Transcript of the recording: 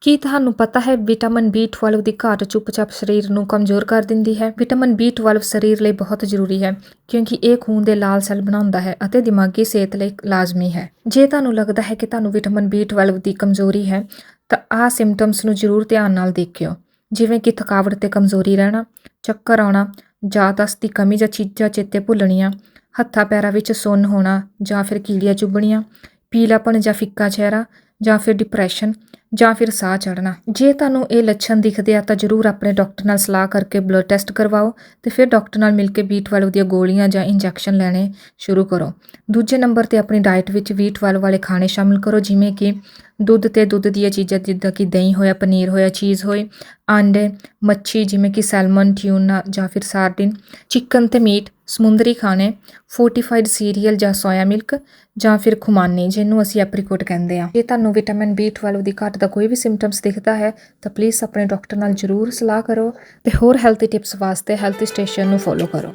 ਕੀ ਤੁਹਾਨੂੰ ਪਤਾ ਹੈ ਵਿਟਾਮਿਨ B12 ਦੀ ਘਾਟ ਚੁੱਪਚਾਪ ਸਰੀਰ ਨੂੰ ਕਮਜ਼ੋਰ ਕਰ ਦਿੰਦੀ ਹੈ? ਵਿਟਾਮਿਨ B12 ਸਰੀਰ ਲਈ ਬਹੁਤ ਜ਼ਰੂਰੀ ਹੈ, ਕਿਉਂਕਿ ਇਹ ਖੂਨ ਦੇ ਲਾਲ ਸੈੱਲ ਬਣਾਉਂਦਾ ਹੈ ਅਤੇ ਦਿਮਾਗੀ ਸਿਹਤ ਲਈ ਲਾਜ਼ਮੀ ਹੈ। ਜੇ ਤੁਹਾਨੂੰ ਲੱਗਦਾ ਹੈ ਕਿ ਤੁਹਾਨੂੰ ਵਿਟਾਮਿਨ B12 ਦੀ ਕਮਜ਼ੋਰੀ ਹੈ, ਤਾਂ ਆਹ ਸਿੰਪਟਮਸ ਨੂੰ ਜ਼ਰੂਰ ਧਿਆਨ ਨਾਲ ਦੇਖਿਓ। ਜਿਵੇਂ ਕਿ ਥਕਾਵਟ ਤੇ ਕਮਜ਼ੋਰੀ ਰਹਿਣਾ, ਚੱਕਰ ਆਉਣਾ ਯਾਦਦਾਸ਼ਤ ਦੀ ਕਮੀ ਜਾਂ ਚੀਜ਼ਾਂ ਚੇਤੇ ਭੁੱਲਣੀਆਂ, ਹੱਥਾਂ ਪੈਰਾਂ ਵਿੱਚ ਸੁੰਨ ਹੋਣਾ ਜਾਂ ਫਿਰ ਕੀੜੀਆਂ ਚੁੱਭਣੀਆਂ ਪੀਲਾਪਣ ਜਾਂ ਫਿੱਕਾ ਚਿਹਰਾ ਜਾਂ ਫਿਰ ਡਿਪਰੈਸ਼ਨ ਜਾਂ ਫਿਰ ਸਾਹ ਚੜ੍ਹਨਾ। ਜੇ ਤੁਹਾਨੂੰ ਇਹ ਲੱਛਣ ਦਿਖਦੇ ਆ ਤਾਂ ਜ਼ਰੂਰ ਆਪਣੇ ਡਾਕਟਰ ਨਾਲ ਸਲਾਹ ਕਰਕੇ ਬਲੱਡ ਟੈਸਟ ਕਰਵਾਓ ਤੇ ਫਿਰ ਡਾਕਟਰ ਨਾਲ ਮਿਲ ਕੇ B12 ਦੀਆਂ ਗੋਲੀਆਂ ਜਾਂ ਇੰਜੈਕਸ਼ਨ ਲੈਣੇ ਸ਼ੁਰੂ ਕਰੋ। ਦੂਜੇ ਨੰਬਰ ਤੇ ਆਪਣੀ ਡਾਈਟ ਵਿੱਚ B12 ਵਾਲੇ ਖਾਣੇ ਸ਼ਾਮਿਲ ਕਰੋ, ਜਿਵੇਂ ਕਿ ਦੁੱਧ ਤੇ ਦੁੱਧ ਦੀਆਂ ਚੀਜ਼ਾਂ, ਜਿੱਦਾਂ ਕਿ ਦਹੀਂ ਹੋਇਆ, ਪਨੀਰ ਹੋਇਆ ਚੀਜ਼ ਹੋਏ ਆਂਡੇ, ਮੱਛੀ ਜਿਵੇਂ ਕਿ ਸੈਲਮਨ, ਟਿਊਨਾ ਜਾਂ ਫਿਰ ਸਾਰਡਿਨ, ਚਿਕਨ ਤੇ ਮੀਟ, ਸਮੁੰਦਰੀ ਖਾਣੇ ਫੋਰਟੀਫਾਈਡ ਸੀਰੀਅਲ ਜਾਂ ਸੋਇਆ ਮਿਲਕ ਜਾਂ ਫਿਰ ਖੁਮਾਨੀ, ਜਿਹਨੂੰ ਅਸੀਂ ਐਪਰੀਕੋਟ ਕਹਿੰਦੇ ਆ ਜੇ ਤੁਹਾਨੂੰ ਵਿਟਾਮਿਨ B12 ਦੀ ਘਾਟ ਦਾ ਕੋਈ ਵੀ ਸਿੰਪਟਮਸ ਦਿਖਦਾ ਹੈ, ਤਾਂ ਪਲੀਜ਼ ਆਪਣੇ ਡਾਕਟਰ ਨਾਲ ਜ਼ਰੂਰ ਸਲਾਹ ਕਰੋ ਤੇ ਹੋਰ ਹੈਲਥੀ ਟਿਪਸ ਵਾਸਤੇ ਹੈਲਥ ਸਟੇਸ਼ਨ ਨੂੰ ਫੋਲੋ ਕਰੋ।